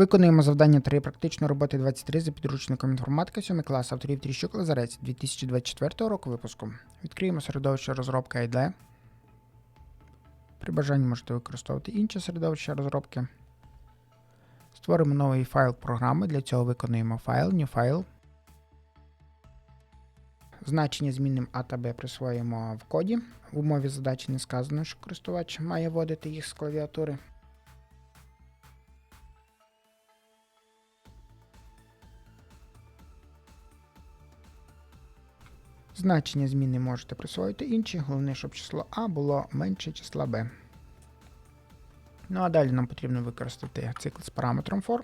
Виконуємо завдання 3 практичної роботи 23 за підручником інформатика 7 клас авторів Тріщук Лазарець 2024 року випуску. Відкриємо середовище розробки IDE. При бажанні можете використовувати інше середовище розробки. Створимо новий файл програми. Для цього виконуємо файл, new file. Значення змінним А та Б присвоїмо в коді. В умові задачі не сказано, що користувач має вводити їх з клавіатури. Значення зміни можете присвоїти інші, головне, щоб число А було менше числа Б. Ну а далі нам потрібно використати цикл з параметром for.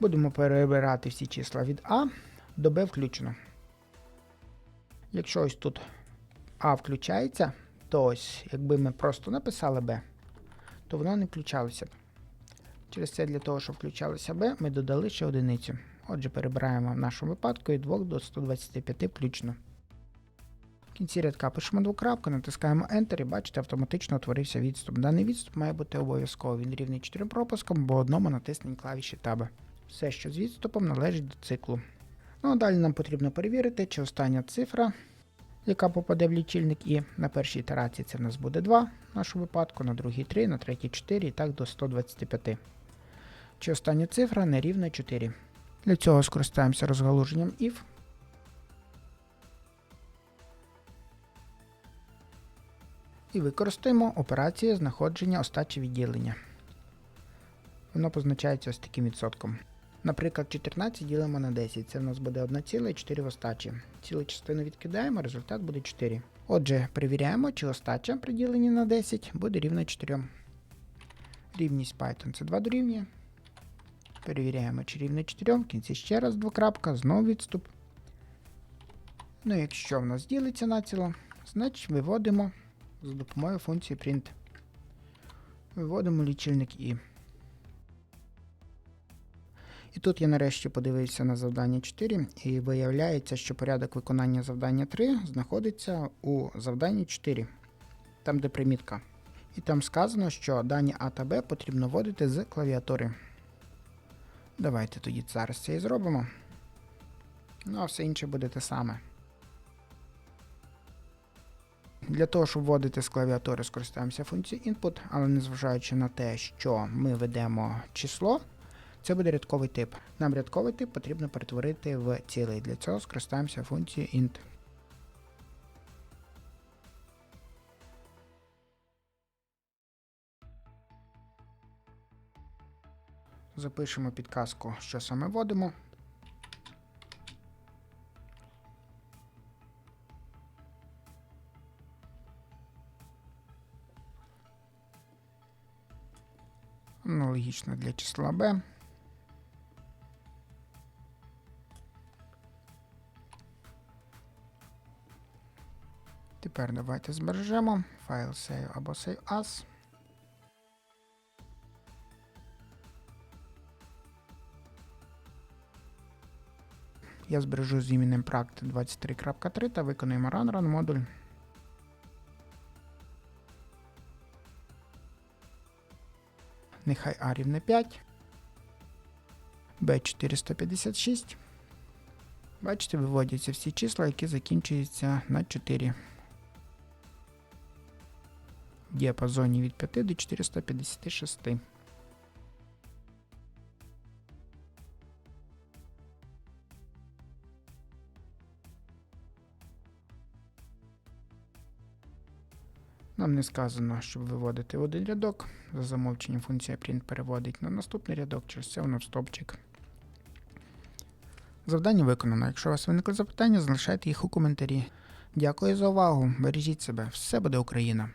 Будемо перебирати всі числа від А до Б включено. Якщо ось тут А включається, то якби ми просто написали b, то воно не включалося б. Через це для того, щоб включалося b, ми додали ще одиницю. Отже, перебираємо в нашому випадку від 2 до 125 включно. В кінці рядка пишемо двокрапку, натискаємо Enter і бачите, автоматично утворився відступ. Даний відступ має бути обов'язково. Він рівний 4 пропускам, бо одному натиснень клавіші Tab. Все, що з відступом, належить до циклу. Ну а далі нам потрібно перевірити, чи остання цифра яка попаде в лічильник, і на першій ітерації це в нас буде 2 в нашому випадку, на другій 3, на третій 4 і так до 125. Чи остання цифра не рівна 4. Для цього скористаємося розгалуженням if. І використаємо операцію знаходження остачі відділення. Воно позначається ось таким відсотком. Наприклад, 14 ділимо на 10, це в нас буде 1,4 в остачі. Цілу частину відкидаємо, результат буде 4. Отже, перевіряємо, чи остача при діленні на 10 буде рівна 4. Рівність Python це 2 дорівнює. Перевіряємо, чи рівна 4. В кінці ще раз двокрапка, знову відступ. Ну, якщо в нас ділиться націло, значить виводимо за допомогою функції print. Виводимо лічильник і. І тут я нарешті подивився на завдання 4, і виявляється, що порядок виконання завдання 3 знаходиться у завданні 4, там де примітка. І там сказано, що дані А та Б потрібно вводити з клавіатури. Давайте тоді зараз це і зробимо. Ну а все інше буде те саме. Для того, щоб вводити з клавіатури, скористаємося функцією input, але незважаючи на те, що ми ведемо число. Це буде рядковий тип. Нам рядковий тип потрібно перетворити в цілий. Для цього скористаємося функцією int. Запишемо підказку, що саме вводимо. Аналогічно для числа b. Тепер давайте збережемо файл save або save as. Я збережу з іменем практи 23.3 та виконуємо run run модуль. Нехай A рівне 5. B456. Бачите, виводяться всі числа, які закінчуються на 4. Діапазоні від 5 до 456. Нам не сказано, щоб виводити один рядок. За замовченням функція print переводить на наступний рядок, через це воно в стопчик. Завдання виконано. Якщо у вас виникли запитання, залишайте їх у коментарі. Дякую за увагу. Бережіть себе. Все буде Україна!